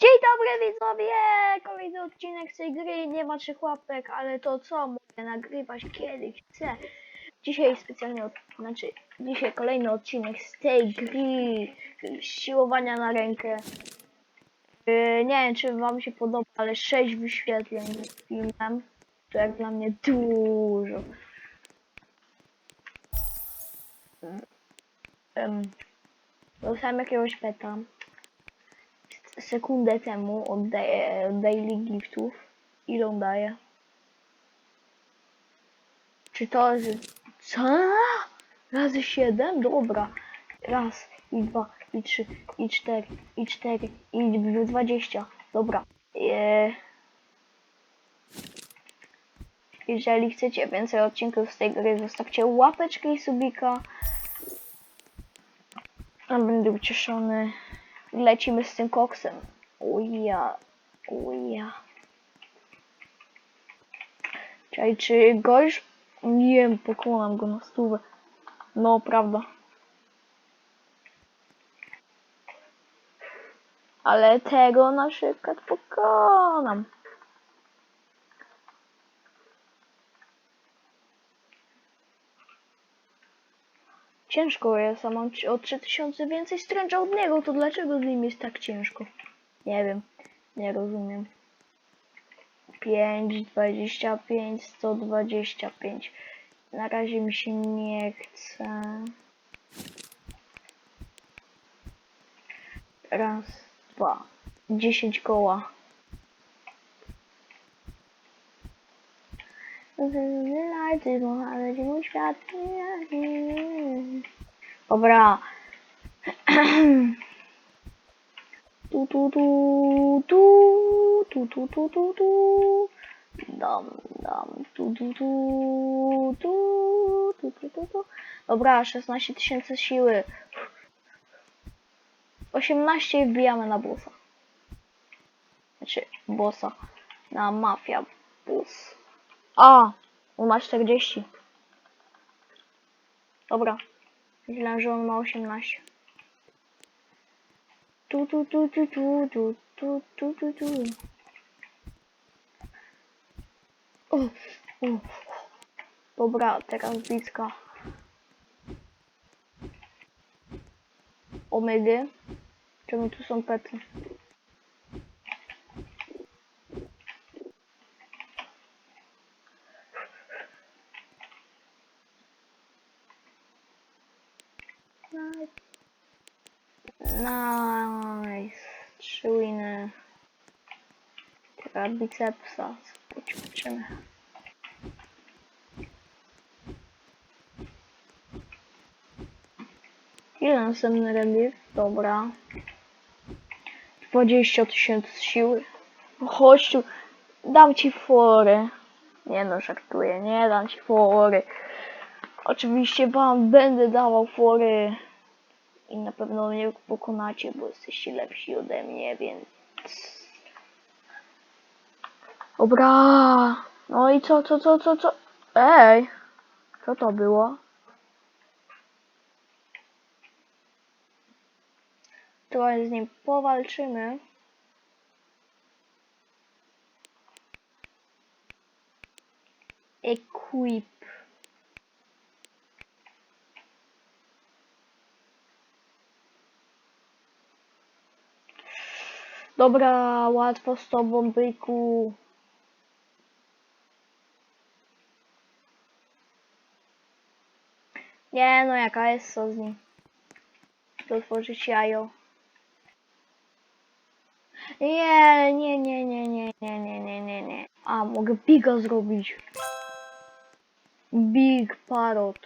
Dzień dobry widzowie! Kolejny odcinek z tej gry, nie ma trzech łapek, ale to co, mogę nagrywać kiedy chcę. Dzisiaj specjalnie, znaczy dzisiaj kolejny odcinek z tej gry, siłowania na rękę. Yy, nie wiem czy wam się podoba, ale 6 wyświetleń z filmem, to jak dla mnie dużo. Um, dostałem jakiegoś peta sekundę temu od, da- od Daily Giftów. Ile on daje? Czy to jest... Co? Razy 7? Dobra. Raz, i dwa, i trzy, i cztery, i cztery, i dwadzieścia. Dobra. Eee... Jeżeli chcecie więcej odcinków z tej gry, zostawcie łapeczkę i subika. A będę ucieszony. Lecimy z tym koksem. Uja, uja. Czekaj, czy go. Nie wiem, pokonam go na stówę. No, prawda. Ale tego na przykład pokonam. Ciężko jest, a mam o 3000 więcej stręcza od niego, to dlaczego z nim jest tak ciężko? Nie wiem, nie rozumiem. 5, 25, 125. Na razie mi się nie chce. Raz, dwa, 10 koła. Lajty, ale mój świat. Dobra. Tu, tu, tu, tu, tu, tu, tu, tu, tu. Tu, tu, tu, tu, tu, tu, tu, tu. Dobra, 16 tysięcy siły. 18 i wbijamy na busa. Znaczy, bossa. Na mafia bus. A, on ma 40. Dobra. Myślałem, że on ma 18. Tu, tu, tu, tu, tu, tu, tu, tu, tu, tu. O, o. Dobra, teraz bliska. Omygy. Czemu tu są pety? Nice. Trzy winy. Teraz bicepsa poćwiczymy. Ile następny rebir? Dobra. 20 tysięcy siły. Chodź. Dam ci fory. Nie no, żartuję. Nie dam ci fory. Oczywiście wam będę dawał fory. I na pewno mnie pokonacie, bo jesteście lepsi ode mnie, więc... Dobra. No i co, co, co, co, co? Ej! Co to było? Trochę z nim powalczymy. Equip. Dobra, łatwo z tobą, byku. Nie no, jaka jest co z nim? To otworzyć jajo. Nie, nie, nie, nie, nie, nie, nie, nie, nie, nie. A, mogę biga zrobić. Big parrot.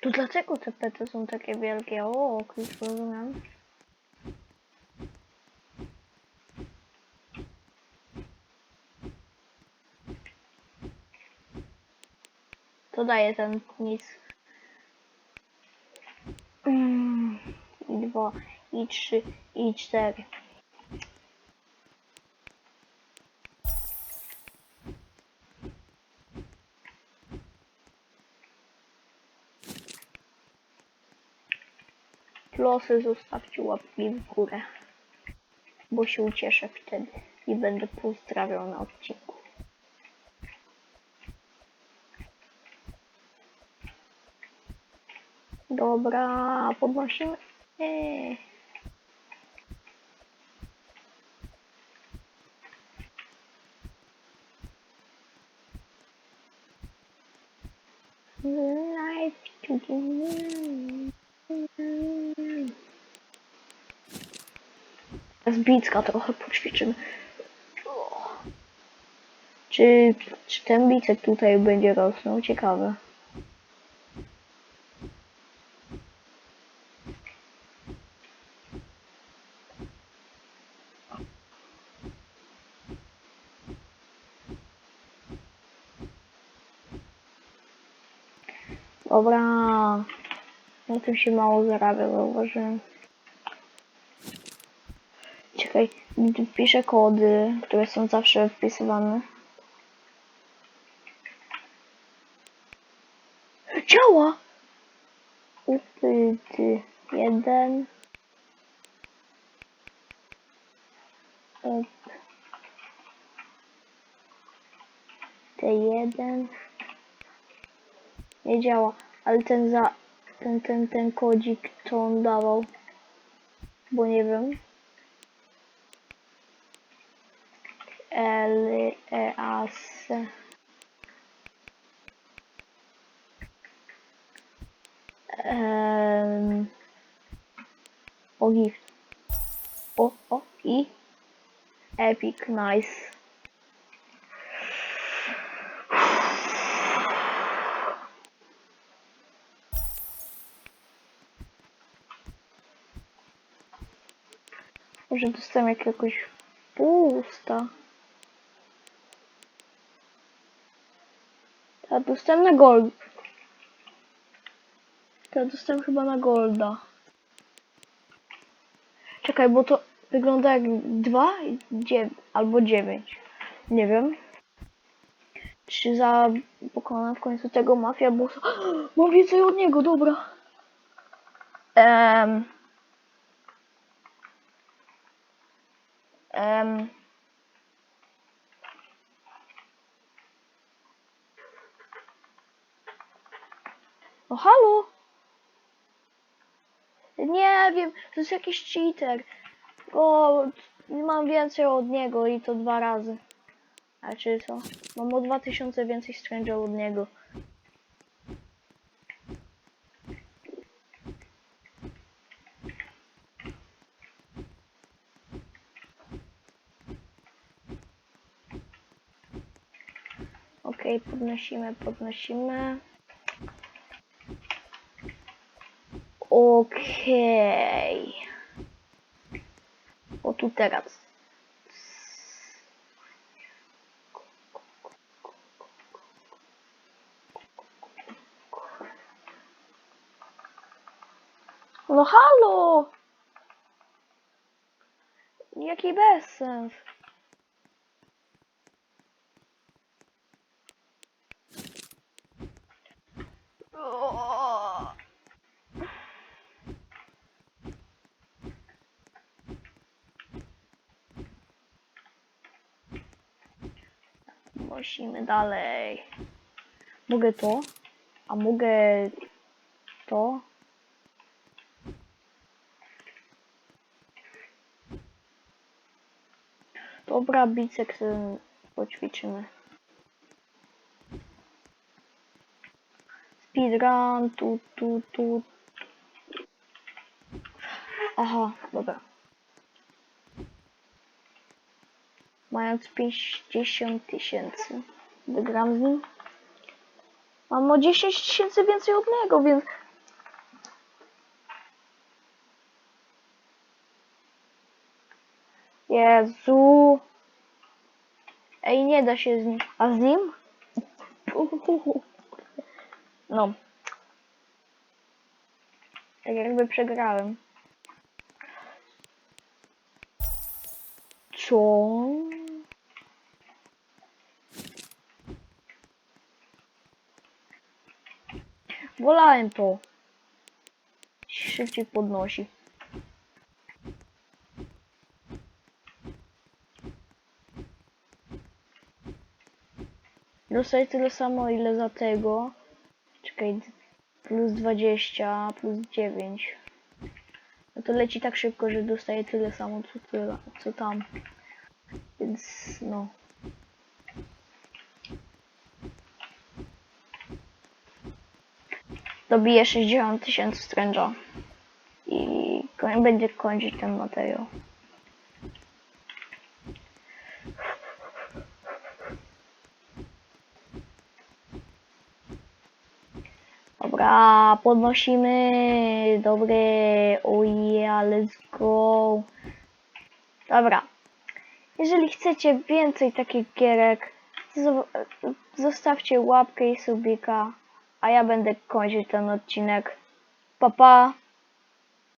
To dlaczego te pety są takie wielkie? O, już rozumiem. To daje ten nic. Mm, I dwa, i trzy, i cztery. losy zostawcie łapki w górę. Bo się ucieszę wtedy i będę pozdrawiał na odcinku. Dobra, podnosimy. Eee. Z bicka trochę poćwiczymy. Czy, czy ten bicek tutaj będzie rosnął? Ciekawe. Dobra. Na tym się mało zarabia, zauważyłem. Czekaj, wpiszę kody, które są zawsze wpisywane. Działa! Upyty. Jeden. Up. T1. Nie działa, ale ten za... Ten, ten, ten kodzik, co on dawał. Bo nie wiem. L, E, A, S. Ehm, o, gift. O, o, i. Epic, nice. Może dostałem jakiegoś pusta. Ja dostałem na gold. Ja dostałem chyba na golda. Czekaj, bo to wygląda jak 2 albo 9. Nie wiem. Czy za pokonam w końcu tego mafia bossa? Mam więcej od niego, dobra. Ehm. Ehm. No halo? Nie wiem, to jest jakiś cheater. O, mam więcej od niego i to dwa razy. A czy co? Mam o 2000 więcej stranger od niego. Okej, podnosimy, podnosimy. Okej. O tu teraz. No halo! Jaki bezsens. Musimy dalej. Mogę to? A mogę to? Dobra, bicek poćwiczymy. Speedrun, tu, tu, tu. Aha, dobra. Mając 50 tysięcy. Wygram z nim. Mam o 10 tysięcy więcej od niego, więc... Jezu. Ej, nie da się z nim. A z nim? No. Tak jakby przegrałem. Co? Wolałem to. Szybciej podnosi. Dostaję tyle samo ile za tego. Czekaj, plus 20, plus 9. No to leci tak szybko, że dostaję tyle samo co, tyle, co tam. Więc no. Dobiję 60 tysięcy stręża. I będzie kończyć ten materiał. Dobra, podnosimy. Dobre. Oh yeah, let's go. Dobra. Jeżeli chcecie więcej takich gierek, zo- zostawcie łapkę i subika, a ja będę kończyć ten odcinek. Pa, pa.